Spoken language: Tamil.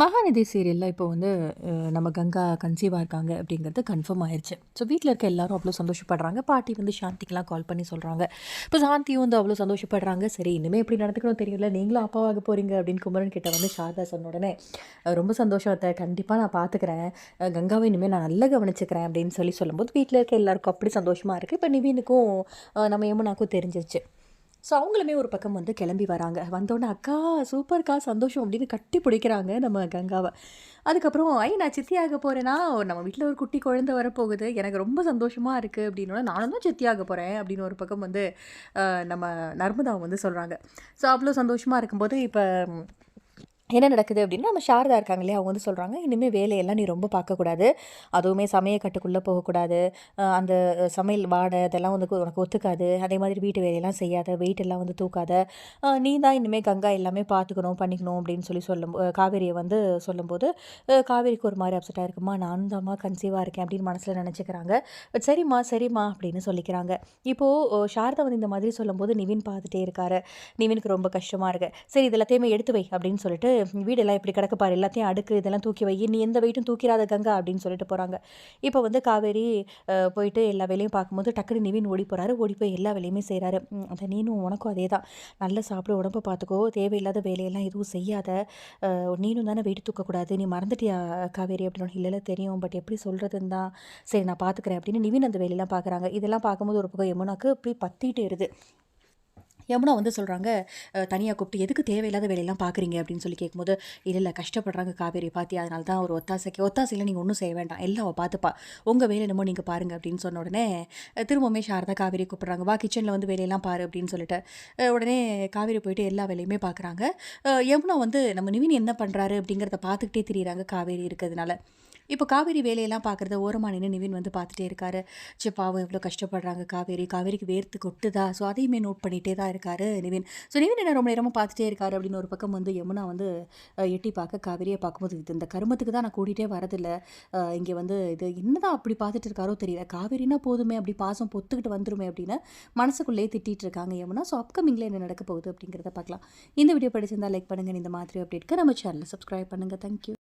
மகாநதி சீரியலில் இப்போ வந்து நம்ம கங்கா கன்சீவாக இருக்காங்க அப்படிங்கிறது கன்ஃபார்ம் ஆயிடுச்சு ஸோ வீட்டில் இருக்க எல்லாரும் அவ்வளோ சந்தோஷப்படுறாங்க. பாட்டி வந்து சாந்திக்கெலாம் கால் பண்ணி சொல்கிறாங்க இப்போ சாந்தியும் வந்து அவ்வளோ சந்தோஷப்படுறாங்க. சரி இனிமேல் எப்படி நடந்துக்கணும் தெரியல. நீங்களும் அப்பாவாக போகிறீங்க அப்படின்னு குமரன் கிட்ட வந்து சாரதா சொன்ன உடனே ரொம்ப சந்தோஷத்தை கண்டிப்பாக நான் பார்த்துக்கிறேன் கங்காவை இனிமேல் நான் நல்லா கவனிச்சுக்கிறேன். அப்படின்னு சொல்லி சொல்லும்போது வீட்டில் இருக்க எல்லாருக்கும் அப்படி சந்தோஷமாக இருக்குது இப்போ நிவீனுக்கும் நம்ம யமுனாக்கும் தெரிஞ்சிருச்சு. ஸோ அவங்களுமே ஒரு பக்கம் வந்து கிளம்பி வராங்க. வந்தோடனே அக்கா சூப்பர்க்கா சந்தோஷம் அப்படின்னு கட்டி பிடிக்கிறாங்க நம்ம கங்காவை. அதுக்கப்புறம் ஐ நான் சித்தியாக போகிறேன்னா நம்ம வீட்டில் ஒரு குட்டி குழந்தை வரப்போகுது. எனக்கு ரொம்ப சந்தோஷமாக இருக்குது அப்படின்னோட நானும் தான் சித்தியாக போகிறேன் அப்படின்னு ஒரு பக்கம் வந்து நம்ம நர்மதா வந்து சொல்கிறாங்க ஸோ அவ்வளோ சந்தோஷமாக இருக்கும்போது இப்போ என்ன நடக்குது அப்படின்னா நம்ம சாரதா இருக்காங்க இல்லையா? அவங்க வந்து சொல்கிறாங்க இனிமேல் வேலையெல்லாம் நீ ரொம்ப பார்க்கக்கூடாது. அதுவுமே சமையக்கட்டுக்குள்ளே போகக்கூடாது. அந்த சமையல் வாடை அதெல்லாம் வந்து உனக்கு ஒத்துக்காது. அதே மாதிரி வீட்டு வேலையெல்லாம் செய்யாத வெயிட் எல்லாம் வந்து தூக்காத. நீ தான் இனிமேல் கங்கா எல்லாமே பார்த்துக்கணும் பண்ணிக்கணும் அப்படின்னு சொல்லி சொல்லும் காவேரியை வந்து சொல்லும்போது காவேரிக்கு ஒரு மாதிரி அப்செட்டாக இருக்குமா? நானும் தாம்மா கன்சீவாக இருக்கேன் அப்படின்னு மனசில் நினச்சிக்கிறாங்க. பட் சரிம்மா சரிம்மா அப்படின்னு சொல்லிக்கிறாங்க. இப்போது சாரதா வந்து இந்த மாதிரி சொல்லும்போது நிவின் பார்த்துட்டே இருக்காரு. நிவினுக்கு ரொம்ப கஷ்டமாக இருக்குது சரி இது எல்லாத்தையுமே எடுத்து வை அப்படின்னு சொல்லிட்டு வீடெல்லாம் இப்படி கிடக்குப்பார் பாரு எல்லாத்தையும் அடுக்கு இதெல்லாம் தூக்கி வை. நீ எந்த வெயிட்டும் தூக்கிடாத கங்கா அப்படின்னு சொல்லிட்டு போகிறாங்க இப்போ வந்து காவேரி போயிட்டு எல்லா வேலையும் பார்க்கும்போது டக்குனு நிவின் ஓடி போகிறாரு ஓடி போய் எல்லா வேலையுமே செய்கிறாரு அந்த நீனும் உனக்கும் அதே தான் நல்லா சாப்பிட உடம்பை பார்த்துக்கோ. தேவையில்லாத வேலையெல்லாம் எதுவும் செய்யாத. நீனும் தானே வெயிட் தூக்கக்கூடாது. நீ மறந்துட்டியா காவேரி அப்படின்னு இல்லை தெரியும். பட் எப்படி சொல்கிறதுன்னு தான். சரி நான் பார்த்துக்கிறேன் அப்படின்னு நிவின் அந்த வேலையெல்லாம் பார்க்குறாங்க. இதெல்லாம் பார்க்கும்போது ஒரு பக்கம் யமுனாக்கு இப்படி பத்திட்டு இருது யமுனா வந்து சொல்கிறாங்க தனியாக கூப்பிட்டு எதுக்கு தேவையில்லாத வேலையெல்லாம் பார்க்குறீங்க அப்படின்னு சொல்லி கேட்கும்போது இல்லை இல்லை கஷ்டப்படுறாங்க காவேரி பார்த்தி அதனால தான் ஒரு ஒத்தாசைக்கு ஒத்தாசையில் நீங்கள் ஒன்றும் செய்ய வேண்டாம். எல்லாம் அவள் பார்த்துப்பா உங்கள் வேலை என்னமோ நீங்கள் பாருங்க. அப்படின்னு சொன்ன உடனே திரும்பவுமே சாரதா காவேரி கூப்பிட்றாங்க. வா கிச்சனில் வந்து வேலையெல்லாம் பாரு. அப்படின்னு சொல்லிட்டு உடனே காவேரி போயிட்டு எல்லா வேலையுமே பார்க்குறாங்க யமுனா வந்து நம்ம நிவின் என்ன பண்ணுறாரு அப்படிங்கிறத பார்த்துக்கிட்டே தெரியுறாங்க காவேரி இருக்கிறதுனால. இப்போ காவேரி வேலையெல்லாம் பார்க்குறத ஓரமாக நின்று நிவின் வந்து பார்த்துட்டே இருக்காரு. சே பாவம் எவ்வளோ கஷ்டப்படுறாங்க காவேரி. காவேரிக்கு வேர்த்து கொட்டுதா? ஸோ அதையுமே நோட் பண்ணிகிட்டே தான் இருக்காரு நிவின். ஸோ நிவின் என்ன ரொம்ப நேரமாக பார்த்துட்டே இருக்காரு அப்படின்னு ஒரு பக்கம் வந்து யமுனா வந்து எட்டி பார்க்க காவேரியை பார்க்கும்போது இது இந்த கருமத்துக்கு தான் நான் கூட்டிகிட்டே வரதில்லை. இங்கே வந்து இது என்னதான் அப்படி பார்த்துட்டு இருக்காரோ தெரியல. காவேரினா போதுமே அப்படி பாசம் பொத்துக்கிட்டு வந்துருமே அப்படின்னு மனசுக்குள்ளேயே திட்டிகிட்டு இருக்காங்க யமுனா. ஸோ அப்கமிங்கில் என்ன நடக்க போகுது அப்படிங்கிறத பார்க்கலாம். இந்த வீடியோ படிச்சிருந்தா லைக் பண்ணுங்கள் இந்த மாதிரி அப்டேட்க்கு நம்ம சேனலை சப்ஸ்கிரைப் பண்ணுங்கள் தேங்க்யூ